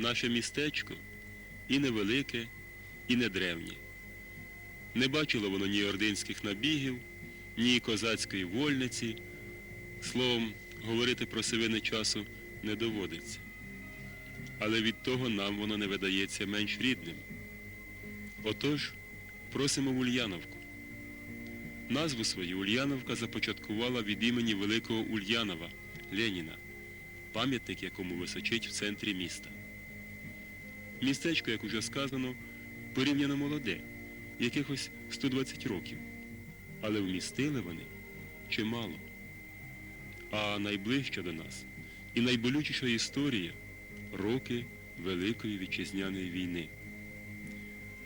наше містечко і невелике, і не древнє. Не бачило воно ні ординських набігів, ні козацької вольниці. Словом, говорити про сивини часу не доводиться. Але від того нам воно не видається менш рідним. Отож, просимо в Ульяновку. Назву свою Ульяновка започаткувала від імені великого Ульянова Леніна, пам'ятник якому височить в центрі міста. Містечко, як уже сказано, порівняно молоде, якихось 120 років, але вмістили вони чимало. А найближча до нас і найболючіша історія роки Великої Вітчизняної війни.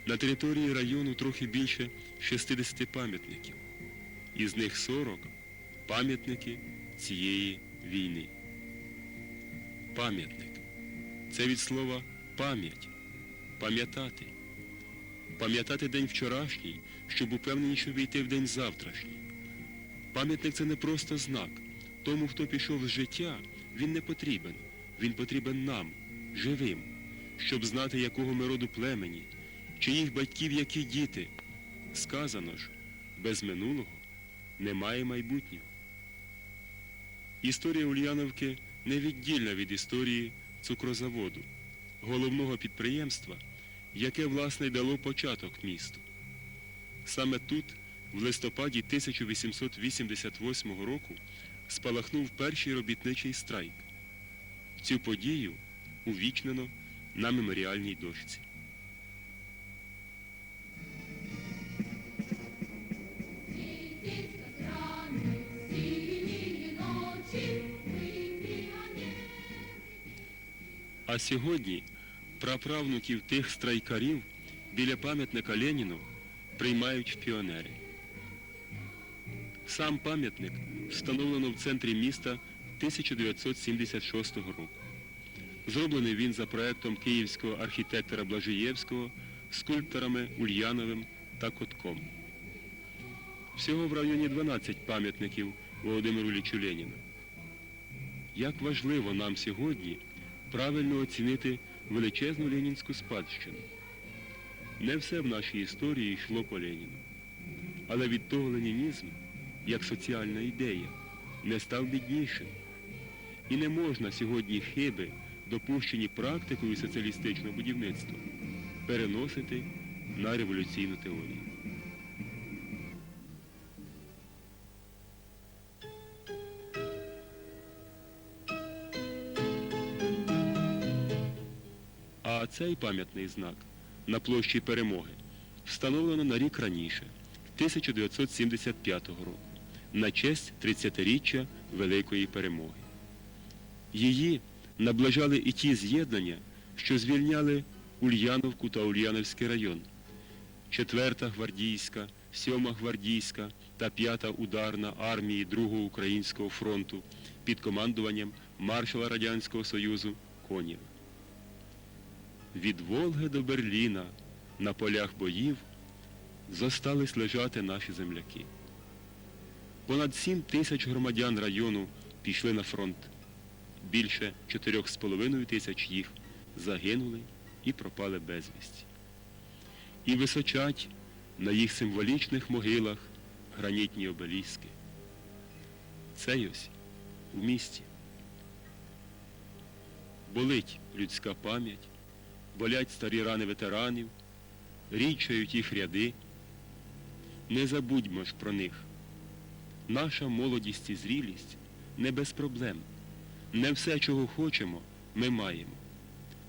На території району трохи більше 60 пам'ятників, із них 40 пам'ятники цієї війни. Пам'ятник це від слова пам'ять, пам'ятати. Пам'ятати день вчорашній, щоб упевненіше війти в день завтрашній. Пам'ятник це не просто знак. Тому, хто пішов з життя, він не потрібен. Він потрібен нам, живим, щоб знати, якого ми роду племені, чиїх батьків які діти. Сказано ж, без минулого немає майбутнього. Історія Ульяновки невіддільна від історії цукрозаводу, головного підприємства, яке, власне, дало початок місту. Саме тут, в листопаді 1888 року, спалахнув перший робітничий страйк. Цю подію увічнено на меморіальній дошці. А сьогодні праправнуків тих страйкарів біля пам'ятника Леніну приймають в піонери. Сам пам'ятник встановлено в центрі міста 1976 року. Зроблений він за проектом київського архітектора Блажиєвського, скульпторами Ульяновим та Котком. Всього в районі 12 пам'ятників Володимиру Іллічу Леніну. Як важливо нам сьогодні правильно оцінити величезну ленінську спадщину. Не все в нашій історії йшло по Леніну. Але від того ленінізм, як соціальна ідея, не став біднішим. І не можна сьогодні хиби, допущені практикою соціалістичного будівництва, переносити на революційну теорію. А цей пам'ятний знак на площі Перемоги встановлено на рік раніше, 1975 року, на честь 30-річчя Великої Перемоги. Її наближали і ті з'єднання, що звільняли Ульяновку та Ульяновський район. 4-та гвардійська, 7-та гвардійська та 5-та ударна армії Другого Українського фронту під командуванням маршала Радянського Союзу Конєва. Від Волги до Берліна на полях боїв зостались лежати наші земляки. Понад 7 тисяч громадян району пішли на фронт. Більше 4,5 тисяч їх загинули і пропали безвісті. І височать на їх символічних могилах гранітні обеліски. Це ось в місті. Болить людська пам'ять болять старі рани ветеранів, річають їх ряди. Не забудьмо ж про них. Наша молодість і зрілість не без проблем. Не все, чого хочемо, ми маємо.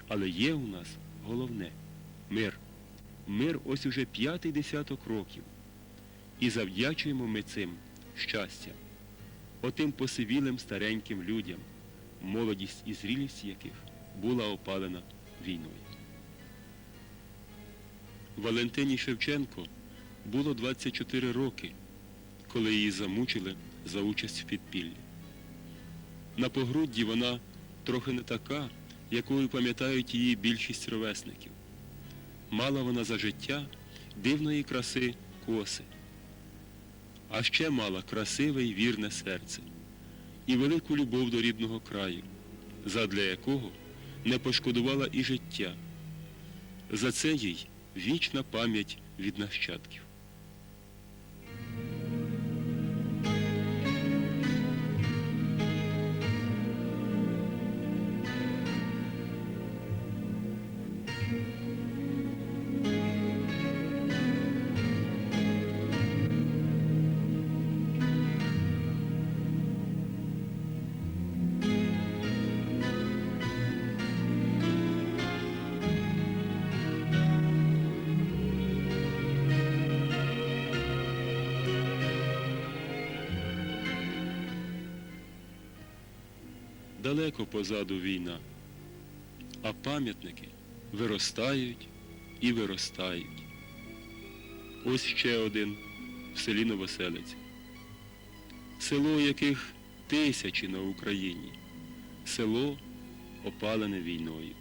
Але є у нас головне мир. Мир ось уже п'ятий десяток років. І завдячуємо ми цим щастям, отим посивілим стареньким людям, молодість і зрілість яких була опалена війною. Валентині Шевченко було 24 роки, коли її замучили за участь в підпіллі. На погрудді вона трохи не така, якою пам'ятають її більшість ровесників. Мала вона за життя дивної краси коси, а ще мала красиве й вірне серце і велику любов до рідного краю, задля якого не пошкодувала і життя. За це їй вічна пам'ять від нащадків. Далеко позаду війна, а пам'ятники виростають і виростають. Ось ще один в селі Новоселець. Село, яких тисячі на Україні. Село опалене війною.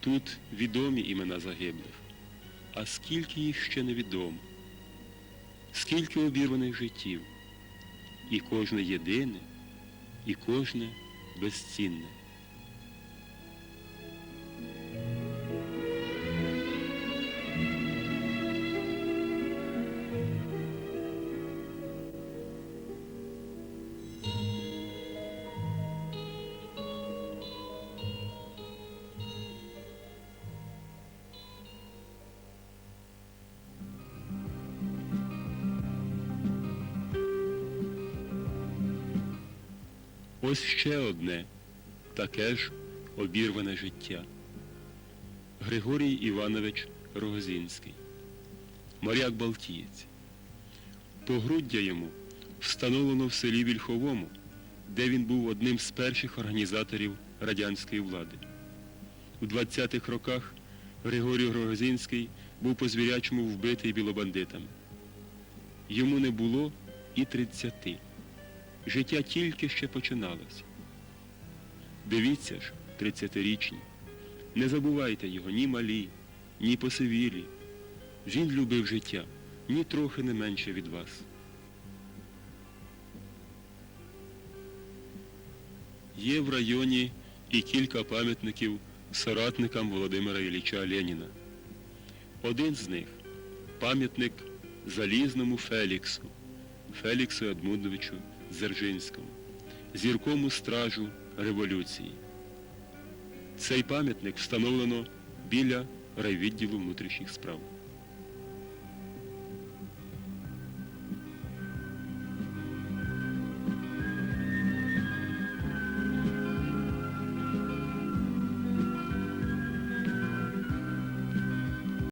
Тут відомі імена загиблих, а скільки їх ще невідомо, скільки обірваних життів, і кожне єдине, і кожне безцінне. Ось ще одне, таке ж обірване життя. Григорій Іванович Рогозінський, моряк Балтієць. Погруддя йому встановлено в селі Вільховому, де він був одним з перших організаторів радянської влади. У 20-х роках Григорій Рогозінський був по звірячому вбитий білобандитами. Йому не було і 30. Життя тільки ще починалося. Дивіться ж, 30-річні, не забувайте його ні малі, ні посивілі. Він любив життя ні трохи не менше від вас. Є в районі і кілька пам'ятників соратникам Володимира Ілліча Леніна. Один з них пам'ятник залізному Феліксу, Феліксу Едмундовичу Дзержинському, зіркому стражу революції. Цей пам'ятник встановлено біля райвідділу внутрішніх справ.